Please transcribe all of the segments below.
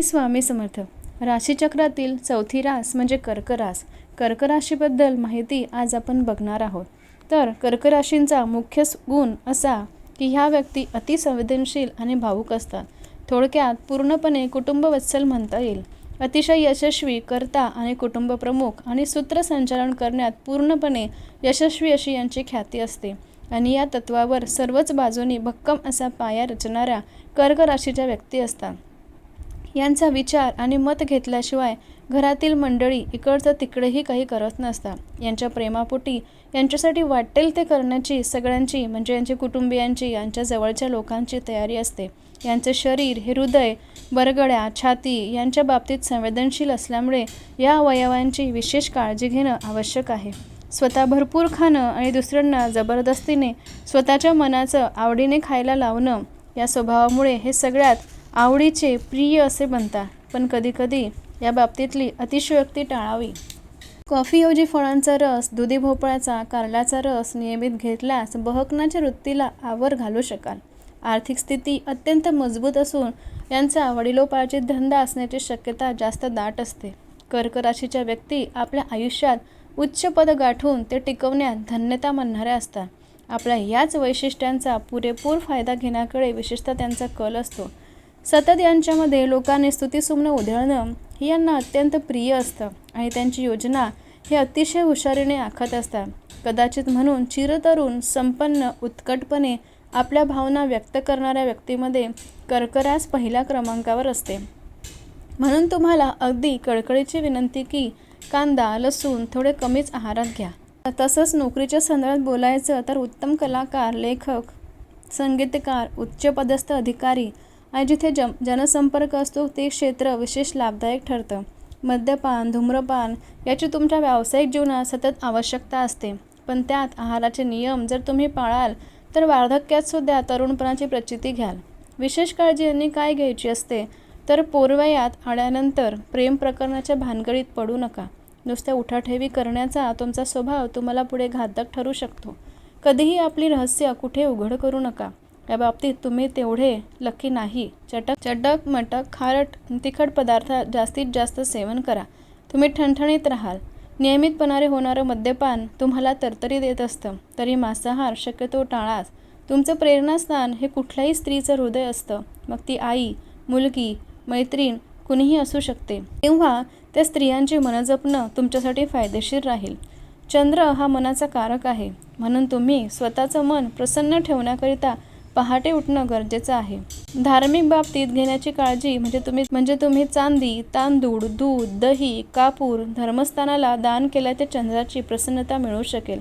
स्वामी समर्थ राशीचक्रातील चौथी रास म्हणजे कर्क रास कर्क राशीबद्दल माहिती आज आपण बघणार आहोत. तर कर्क राशींचा मुख्य गुण असा की ह्या व्यक्ती अतिसंवेदनशील आणि भावुक असतात. थोडक्यात पूर्णपणे कुटुंबवत्सल म्हणता येईल. अतिशय यशस्वी करता आणि कुटुंबप्रमुख आणि सूत्रसंचालन करण्यात पूर्णपणे यशस्वी अशी यांची ख्याती असते. आणि या तत्वावर सर्वच बाजूनी भक्कम असा पाया रचणाऱ्या कर्क राशीच्या व्यक्ती असतात. यांचा विचार आणि मत घेतल्याशिवाय घरातील मंडळी इकडचं तिकडेही काही करत नसतात यांच्या प्रेमापोटी यांच्यासाठी वाटेल ते करण्याची सगळ्यांची म्हणजे यांच्या कुटुंबियांची यांच्या जवळच्या लोकांची तयारी असते. यांचे शरीर हे हृदय बरगड्या छाती यांच्या बाबतीत संवेदनशील असल्यामुळे या अवयवांची विशेष काळजी घेणं आवश्यक आहे. स्वतः भरपूर खाणं आणि दुसऱ्यांना जबरदस्तीने स्वतःच्या मनाचं आवडीने खायला लावणं या स्वभावामुळे हे सगळ्यात आवडीचे प्रिय असे बनतात पण कधीकधी या बाबतीतली अतिशयोक्ती टाळावी. कॉफीऐवजी फळांचा रस दुधी भोपळ्याचा कारल्याचा रस नियमित घेतल्यास बहकण्याच्या वृत्तीला आवर घालू शकाल. आर्थिक स्थिती अत्यंत मजबूत असून यांचा वडिलोपार्जित धंदा असण्याची शक्यता जास्त दाट असते. कर्क राशीच्या व्यक्ती आपल्या आयुष्यात उच्च पद गाठून ते टिकवण्यात धन्यता मानणाऱ्या असतात. आपल्या याच वैशिष्ट्यांचा पुरेपूर फायदा घेण्याकडे विशेषतः त्यांचा कल असतो. सतत यांच्यामध्ये लोकांनी स्तुतीसुमनं उधळणं हे यांना अत्यंत प्रिय असतं आणि त्यांची योजना हे अतिशय हुशारीने आखत असतात. कदाचित म्हणून चिरतरुण संपन्न उत्कटपणे आपल्या भावना व्यक्त करणाऱ्या व्यक्तीमध्ये कर्करास पहिल्या क्रमांकावर असते. म्हणून तुम्हाला अगदी कळकळीची विनंती की कांदा लसूण थोडे कमीच आहारात घ्या. तसंच नोकरीच्या संदर्भात बोलायचं तर उत्तम कलाकार लेखक संगीतकार उच्चपदस्थ अधिकारी आणि जिथे जम जनसंपर्क असतो ते क्षेत्र विशेष लाभदायक ठरतं. मद्यपान धूम्रपान याची तुमच्या व्यावसायिक जीवनात सतत आवश्यकता असते. पण त्यात आहाराचे नियम जर तुम्ही पाळाल तर वार्धक्यात सुद्धा तरुणपणाची प्रचिती घ्याल. विशेष काळजी यांनी काय घ्यायची असते तर पोरवयात आल्यानंतर प्रेम प्रकरणाच्या भानगडीत पडू नका. नुसत्या उठाठेवी करण्याचा तुमचा स्वभाव तुम्हाला पुढे घातक ठरू शकतो. कधीही आपली रहस्य कुठे उघड करू नका. या बाबतीत तुम्ही तेवढे लकी नाही. चटक चटक मटक खारट तिखट पदार्थ जास्तीत जास्त सेवन करा. तुम्ही ठणठणीत राहाल. नियमितपणाने होणारं मद्यपान तुम्हाला तरतरी देत असतं तरी मांसाहार शक्यतो टाळाच. तुमचं प्रेरणास्थान हे कुठल्याही स्त्रीचं हृदय असतं. मग ती आई मुलगी मैत्रीण कुणीही असू शकते. तेव्हा त्या स्त्रियांची मन जपणं तुमच्यासाठी फायदेशीर राहील. चंद्र हा मनाचा कारक आहे. म्हणून तुम्ही स्वतःचं मन प्रसन्न ठेवण्याकरिता पहाटे उठणं गरजेचं आहे. धार्मिक बाबतीत घेण्याची काळजी म्हणजे तुम्ही म्हणजे तुम्ही चांदी तांदूळ दूध दही कापूर धर्मस्थानाला दान केल्या ते चंद्राची प्रसन्नता मिळू शकेल.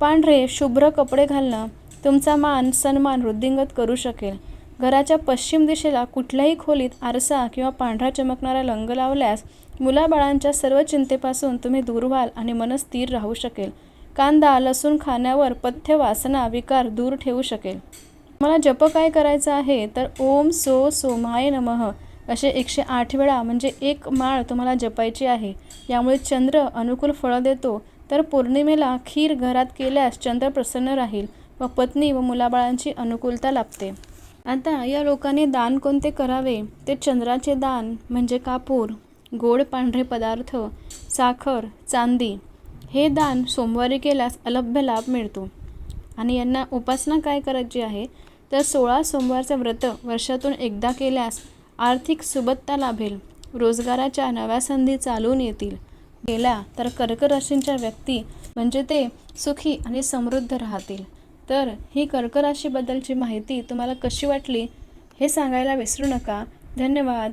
पांढरे शुभ्र कपडे घालणं तुमचा मान सन्मान वृद्धिंगत करू शकेल. घराच्या पश्चिम दिशेला कुठल्याही खोलीत आरसा किंवा पांढरा चमकणारा लंग लावल्यास मुलाबाळांच्या सर्व चिंतेपासून तुम्ही दूर व्हाल आणि मन स्थिर राहू शकेल. कांदा लसूण खाण्यावर पथ्य वासना विकार दूर ठेवू शकेल. मला जप काय करायचं आहे? तर ओम सो सोमाय नमः. असे एकशे आठ वेळा म्हणजे एक माळ तुम्हाला जपायची आहे. यामुळे चंद्र अनुकूल फळं देतो. तर पौर्णिमेला खीर घरात केल्यास चंद्र प्रसन्न राहील व पत्नी व मुलाबाळांची अनुकूलता लाभते. आता या लोकांनी दान कोणते करावे? ते चंद्राचे दान म्हणजे कापूर गोड पांढरे पदार्थ साखर चांदी. हे दान सोमवारी केल्यास अलभ्य लाभ मिळतो. आणि यांना उपासना काय करायची आहे? तर सोळा सोमवारचं व्रत वर्षातून एकदा केल्यास आर्थिक सुबत्ता लाभेल. रोजगाराच्या नव्या संधी चालून येतील. गेल्या तर कर्क राशींच्या व्यक्ती म्हणजे ते सुखी आणि समृद्ध राहतील. तर ही कर्क राशीबद्दलची माहिती तुम्हाला कशी वाटली हे सांगायला विसरू नका. धन्यवाद.